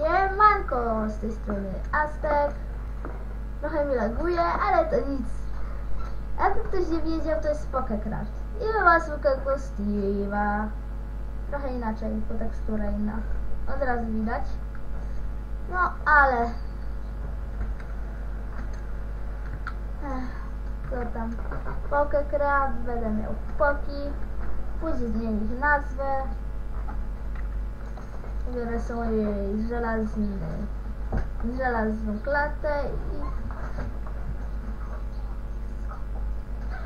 Siemanko, z tej strony Aztek. Trochę mi laguje, ale to nic. Jakby ktoś nie wiedział, to jest Pokecraft. I ma zwykłego Steve'a. Trochę inaczej, bo tekstura inna. Od razu widać. No, ale... Ech, co tam? Pokecraft, będę miał poki. Później zmienić nazwę. Biorę sobie żelazny, żelazną klatę i,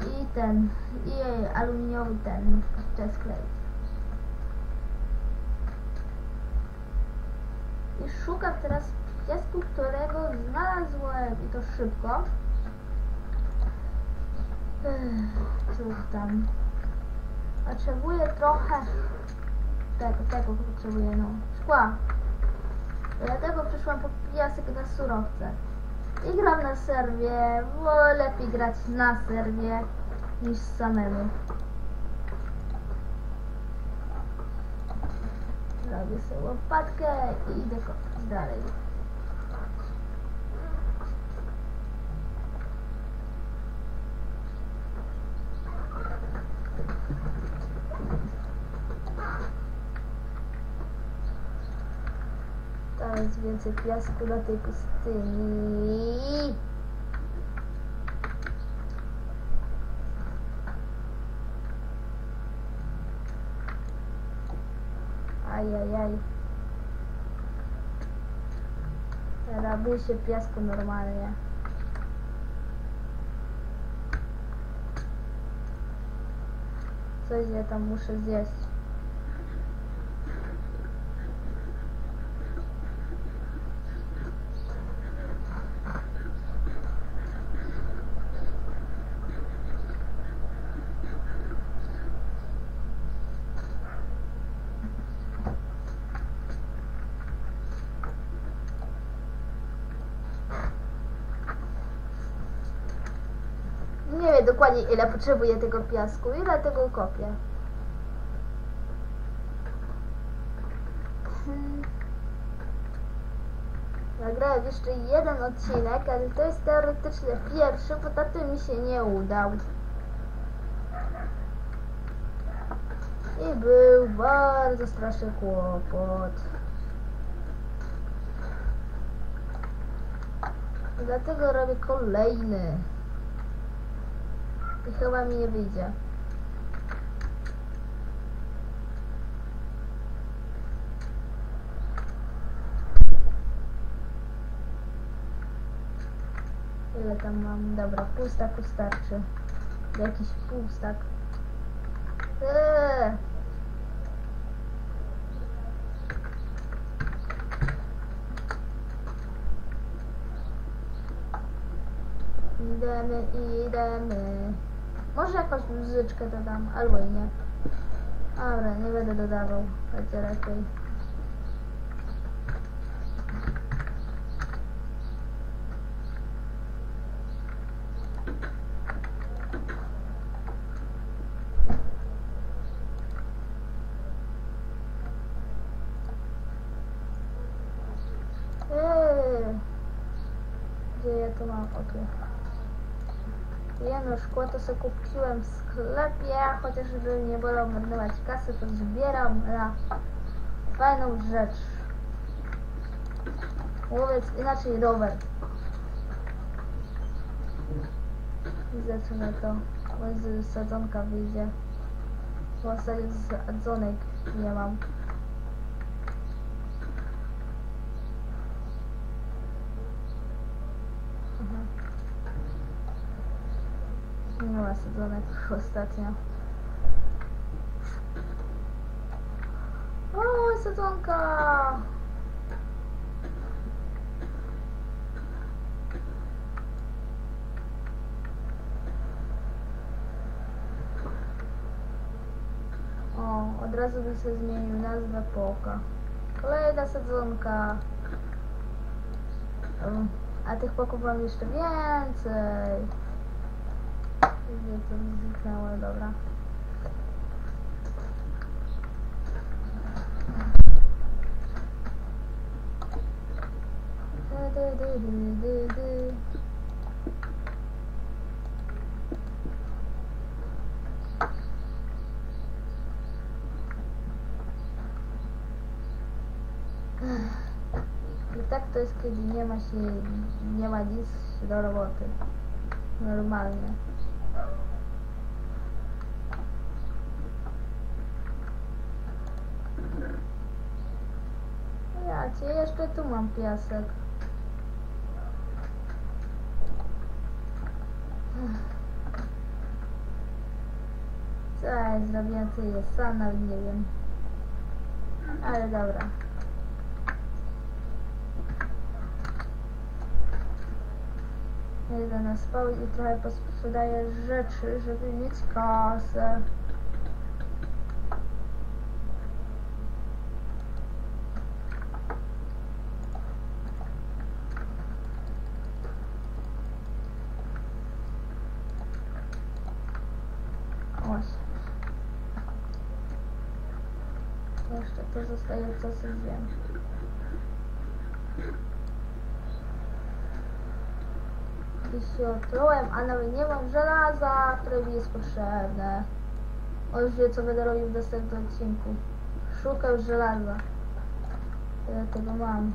i ten, i aluminiowy ten chest klej. I szukam teraz piasku, którego znalazłem i to szybko. Ech, Cóż tam. Potrzebuję trochę tego, tego potrzebuję, no. Szkła. Dlatego przyszłam po piasek na surowce. I gram na serwie, bo lepiej grać na serwie niż samemu. Robię sobie łopatkę i idę dalej. Jest więcej piasku na tej pustyni. Ajajaj. Robi się piasku normalnie. Coś ja tam muszę zjeść. Dokładnie ile potrzebuję tego piasku i dlatego kopię. Hmm. Nagrałem jeszcze jeden odcinek, ale to jest teoretycznie pierwszy, bo taty mi się nie udał. I był bardzo straszny kłopot. Dlatego robię kolejny. I chyba mi nie wyjdzie. Ile tam mam? Dobra, pustak wystarczy. Jakiś pustak. Eee. Idziemy, idziemy. Może jakąś muzyczkę dodam, albo i nie. Dobra, nie będę dodawał. Będzie lepiej. Eee. Gdzie ja to mam? O Jedno szkło to sobie kupiłem w sklepie, chociaż żeby nie było marnować kasy, to zbieram na fajną rzecz. Mówiąc inaczej rower. I zacznę to, bo z sadzonka wyjdzie. Bo sadzonek nie mam. Nie ma sadzonek ostatnio. O, sadzonka! O, od razu by się zmienił nazwę poka. Kolejna sadzonka. Um, A tych poków mam jeszcze więcej. Gdzie to zniknęło, dobra. dy, dy, dy, dy. I tak to jest, kiedy nie ma się, nie ma nic do roboty. Normalnie. Ja cię jeszcze tu mam piasek. Co ja zrobiłem, to jest sam nawet nie wiem. Ale dobra. Jedę na spał i trochę posprzedaję rzeczy, żeby mieć kasę. Jeszcze to zostaje co sobie wiem. I się otrułem, a nawet nie mam żelaza, które mi jest potrzebne. O już wie co będę robił w następnym odcinku. Szukam żelaza. Ja tego mam.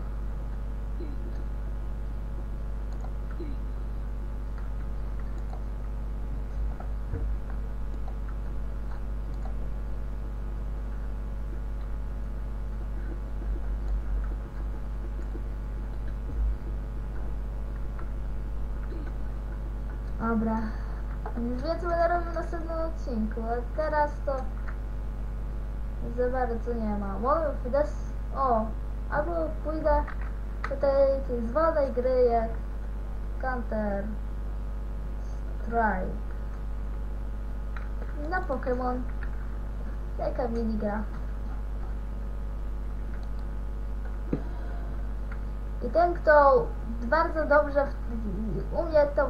Dobra. Co będę robił w następnym odcinku, a teraz to za bardzo nie ma. Mogę des... O! Albo pójdę do tej zwanej gry jak Counter Strike. Na Pokémon. Jaka minigra. I ten, kto bardzo dobrze w, umie to,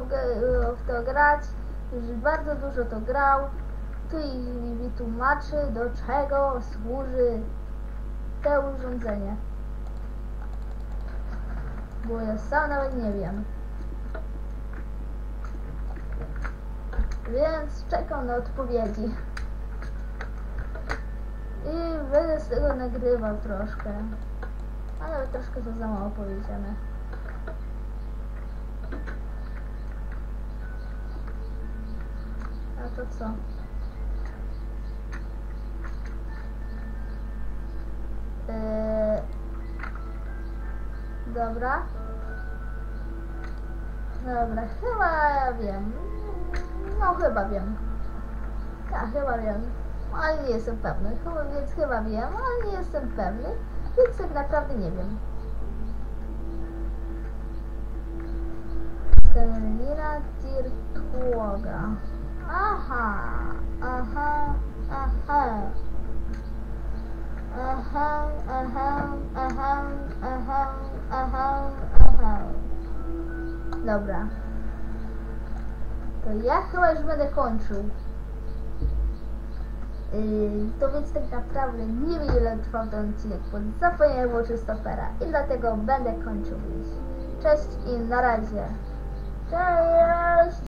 w, to grać, już bardzo dużo to grał, tu i mi tłumaczy, do czego służy to urządzenie. Bo ja sam nawet nie wiem. Więc czekam na odpowiedzi. I będę z tego nagrywał troszkę. Ale troszkę to za mało powiedziane. A to co? Eee, dobra. Dobra, chyba wiem. No chyba wiem. Ja chyba wiem. Ale nie jestem pewny. Chyba, więc chyba wiem, ale nie jestem pewny. Więc tak naprawdę nie wiem. Termina Tirtłoga. Aha, aha, aha. Aha, aha, aha, aha, aha, aha. Dobra. To ja chyba już będę kończył. Yy, to więc tak naprawdę nie wiem ile trwał ten odcinek, bo zapomniałem włączyć stopera i dlatego będę kończył już. Cześć i na razie. Cześć!